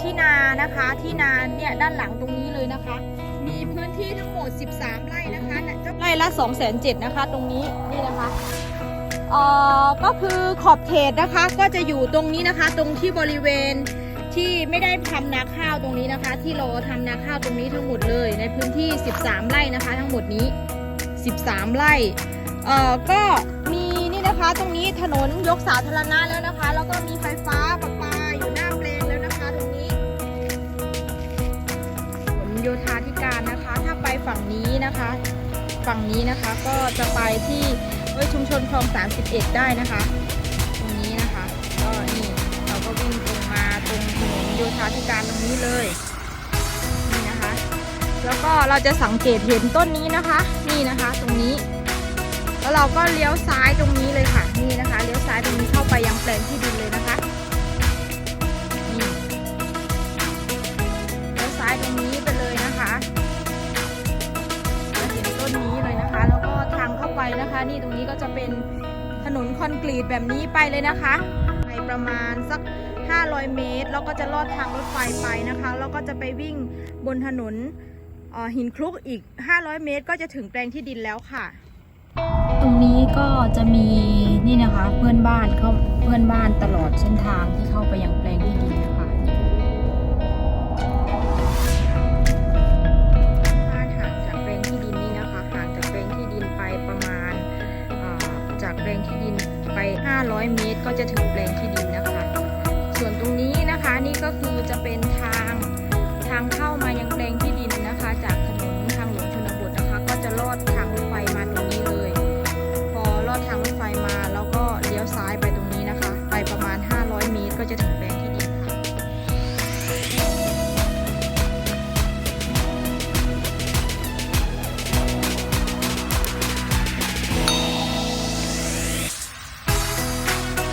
ที่นานะคะที่นาเนี่ยด้านหลังตรงนี้เลยนะคะ มีพื้นที่ทั้งหมด 13 ไร่นะคะไร่ละ2 7 0 0 0นะคะ ตรงนี้นี่นะคะเอ่อก็คือขอบเขตนะคะก็จะอยู่ตรงนี้นะคะ ตรงที่บริเวณที่ไม่ได้ทำนาข้าวตรงนี้นะคะ ที่เราทำนาข้าวตรงนี้ทั้งหมดเลย ในพื้นที่ 13 ไร่นะคะ ทั้งหมดนี้ 13 ไร่เอ่อก็มีนี่นะคะตรงนี้ถนนยกสาธารณะแล้วนะคะ แล้วก็มีไฟฟ้า ยธาธิการนะคะ ถ้าไปฝั่งนี้นะคะ ฝั่งนี้นะคะก็จะไปที่ชุมชนคลอง 31 ได้นะคะ ตรงนี้นะคะ ก็นี่เราก็วิ่งตรงมาตรงถนนโยธาธิการตรงนี้เลยนี่นะคะ แล้วก็เราจะสังเกตเห็นต้นนี้นะคะ นี่นะคะตรงนี้ แล้วเราก็เลี้ยวซ้ายตรงนี้เลยค่ะนี่นะคะเลี้ยวซ้ายตรงนี้เข้าไปยังแปลงที่ นะคะ นี่ตรงนี้ก็จะเป็นถนนคอนกรีตแบบนี้ไปเลยนะคะไปประมาณสัก 500 เมตร แล้วก็จะลอดทางรถไฟไปนะคะ แล้วก็จะไปวิ่งบนถนนหินคลุกอีก 500 เมตร ก็จะถึงแปลงที่ดินแล้วค่ะ ตรงนี้ก็จะมีนี่นะคะเพื่อนบ้านเขาเพื่อนบ้านตลอดเส้นทางที่เข้าไปยังแปลงที่ดิน จากแปลงที่ดินไป 500 เมตร ก็จะถึงแปลงที่ดิน